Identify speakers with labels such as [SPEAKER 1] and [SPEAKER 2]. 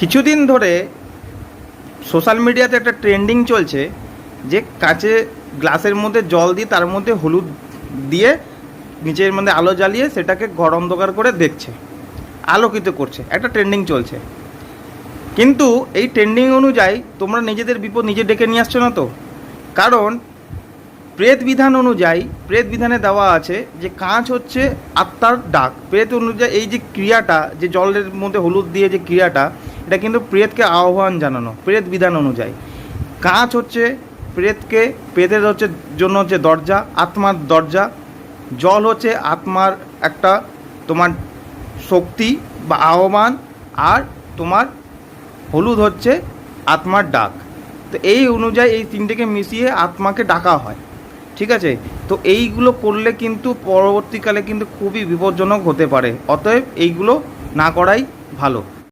[SPEAKER 1] কিছুদিন ধরে সোশ্যাল মিডিয়াতে একটা ট্রেন্ডিং চলছে যে কাছে গ্লাসের মধ্যে জল দিয়ে, তার মধ্যে হলুদ দিয়ে নিচের মধ্যে আলো জ্বালিয়ে সেটাকে ঘর অন্ধকার করে দেখছে, আলোকিত করছে। একটা ট্রেন্ডিং চলছে। কিন্তু এই ট্রেন্ডিং অনুযায়ী তোমরা নিজেদের বিপদ নিজে ডেকে নিয়ে আসছো না তো? কারণ প্রেত বিধান অনুযায়ী, প্রেত বিধানে দেওয়া আছে যে কাঁচ হচ্ছে আত্মার ডাক। প্রেত অনুযায়ী এই যে ক্রিয়াটা, যে জলের মধ্যে হলুদ দিয়ে যে ক্রিয়াটা এটা কিন্তু প্রেতকে আহ্বান জানানো, প্রেত বিধান অনুযায়ী। কাঁচ হচ্ছে প্রেতকে, প্রেতের হচ্ছে জন্য হচ্ছে দরজা, আত্মার দরজা। জল হচ্ছে আত্মার একটা তোমার শক্তি বা আহ্বান, আর তোমার হলুদ হচ্ছে আত্মার ডাক। তো এই অনুযায়ী এই তিনটেকে মিশিয়ে আত্মাকে ডাকা হয়। ঠিক আছে? তো এইগুলো করলে কিন্তু পরবর্তীকালে কিন্তু খুবই বিপজ্জনক হতে পারে। অতএব এইগুলো না করাই ভালো।